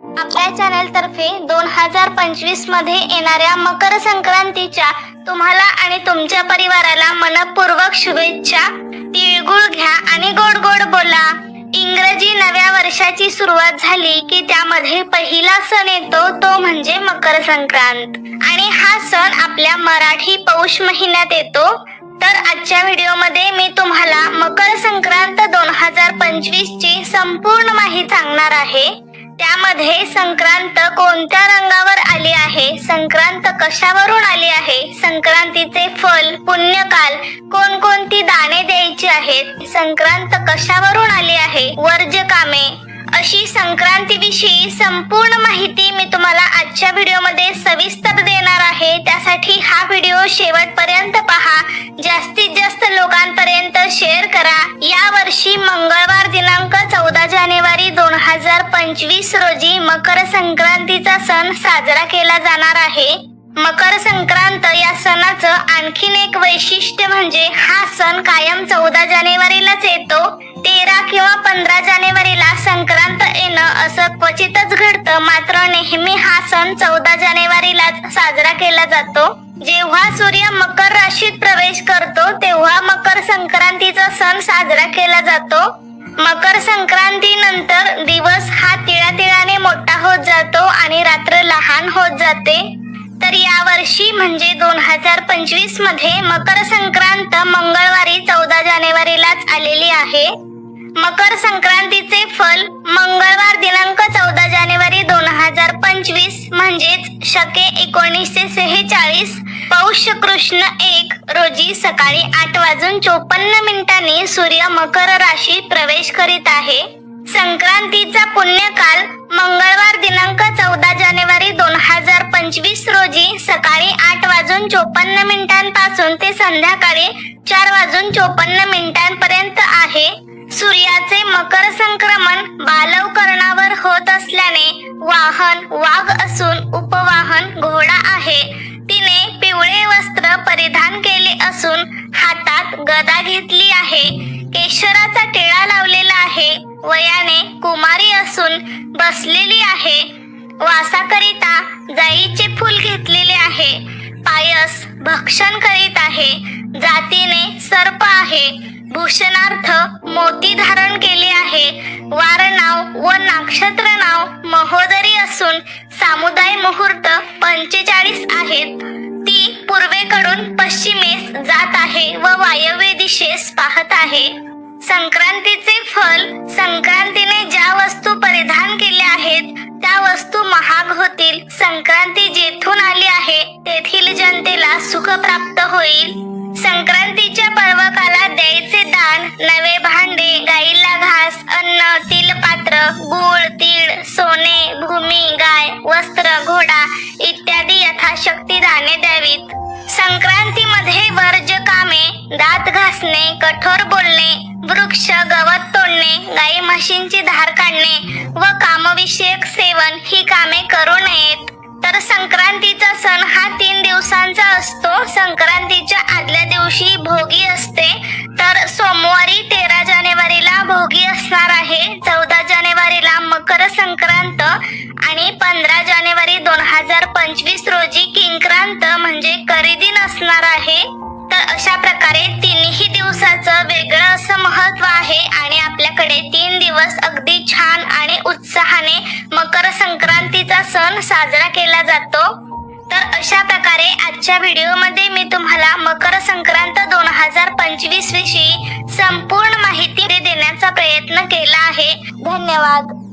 आपल्या चॅनल तर्फे दोन हजार पंचवीसमध्ये येणाऱ्या मकर संक्रांतीच्या तुम्हाला आणि तुमच्या परिवाराला मनपूर्वक शुभेच्छा. तिळगुळ घ्या आणि गोड गोड बोला. इंग्रजी नव्या वर्षाची सुरुवात झाली की त्यामध्ये पहिला सण येतो तो म्हणजे मकर संक्रांत. आणि हा सण आपल्या मराठी पौष महिन्यात येतो. तर आजच्या व्हिडिओमध्ये मी तुम्हाला मकर संक्रांत दोन हजार पंचवीस ची संपूर्ण माहिती सांगणार आहे. त्यामध्ये संक्रांत कोणत्या रंगावर आली आहे? संक्रांत कशावरून आली आहे? संक्रांतीचे फल पुण्यकाल कोणकोणती दाणे द्यायची आहेत? संक्रांत कशावरून आली आहे? वर्ज कामे अशी संक्रांतीविषयी संपूर्ण माहिती मी तुम्हाला आजच्या व्हिडिओमध्ये सविस्तर देणार आहे. त्यासाठी हा व्हिडिओ शेवटपर्यंत पहा. जास्तीत जास्त लोकांपर्यंत शेअर करा. या वर्षी मंगळवार दिनांक पंचवीस रोजी मकर संक्रांतीचा सण साजरा केला जाणार आहे. मकर संक्रांत या सणाचं आणखीन एक वैशिष्ट्य म्हणजे हा सण कायम चौदा जानेवारीलाच येतो. तेरा किंवा पंधरा जानेवारीला संक्रांत येणं असं क्वचितच घडतं. मात्र नेहमी हा सण चौदा जानेवारीलाच साजरा केला जातो. जेव्हा सूर्य मकर राशीत प्रवेश करतो तेव्हा मकर संक्रांतीचा सण साजरा केला जातो. मकर संक्रांती नंतर दिवस हा तिळातिळाने मोठा होत जातो आणि रात्र लहान होत जाते. तर या वर्षी म्हणजे दोन हजार पंचवीसमध्ये मकर संक्रांत मंगळवारी चौदा जानेवारीलाच आलेली आहे. मकर संक्रांतीचे फल मंगळवार दिनांक चौदा जानेवारी दोन हजार पंचवीस म्हणजेच शके एकोणीसशे सेहेचाळीस पौष कृष्ण एक रोजी सकाळी आठ वाजून चोपन्न मिनिटांनी सूर्य मकर राशीत प्रवेश करीत आहे. संक्रांतीचा पुण्यकाल मंगळवार दिनांक चौदा जानेवारी दोन हजार पंचवीस रोजी सकाळी आठ वाजून चोपन्न मिनिटांपासून ते संध्याकाळी चार वाजून चोपन्न मिनिटांपर्यंत आहे. सूर्याचे मकर संक्रमण बालवकरणावर होत असल्याने वाहन वाघ असून उपवाहन असून हातात गदा घेतली आहे. केशराचा टिळा लावलेला आहे. वयाने कुमारी असून बसलेली आहे. वासाकरिता जाईचे फूल घेतलेले आहे. पायस भक्षण करीत आहे. जातीने सर्प आहे. भूषणार्थ मोती धारण केले आहे. वार नाव व नक्षत्र नाव महोदरी असून सामुदाय मुहूर्त पंचेचाळीस आहेत. ती पूर्वेकडून पश्चिमेस जात आहे व वायव्य दिशेस पाहत आहे. संक्रांतीचे फल संक्रांतीने ज्या वस्तू परिधान केल्या आहेत त्या वस्तू महाग होतील संक्रांती जेथून आली आहे तेथील जनतेला सुख प्राप्त होईल. संक्रांतीच्या पर्वकाला द्यायचे दान नवे भांडे गाईला घास अन्न तिलपात्र गुळ तीळ सोने भूमी गाय वस्त्र घोडा इत्यादी यथाशक्ती दाने द्यावीत. संक्रांतीमध्ये वर्ज कामे दात घासणे कठोर बोलणे वृक्ष गवत तोडणे गाई म्हशींची धार काढणे व कामविषयक सेवन ही कामे करू नयेत. तर संक्रांतीचा सण हा तीन दिवसांचा असतो. संक्रांतीच्या आदल्या दिवशी भोगी असते. तर सोमवारी तेरा जानेवारीला भोगी असणार आहे. चौदा जानेवारीला मकर संक्रांत आणि पंधरा जानेवारी दोन हजार पंचवीस अशा प्रकारे तिन्ही दिवसाचं वेगळं असं महत्त्व आहे आणि आपल्याकडे तीन दिवस अगदी छान आणि उत्साहाने मकर संक्रांतीचा सण साजरा केला जातो. तर अशा प्रकारे आजच्या व्हिडिओमध्ये मी तुम्हाला मकर संक्रांत दोन हजार पंचवीस विषयी संपूर्ण माहिती देण्याचा प्रयत्न केला आहे. धन्यवाद.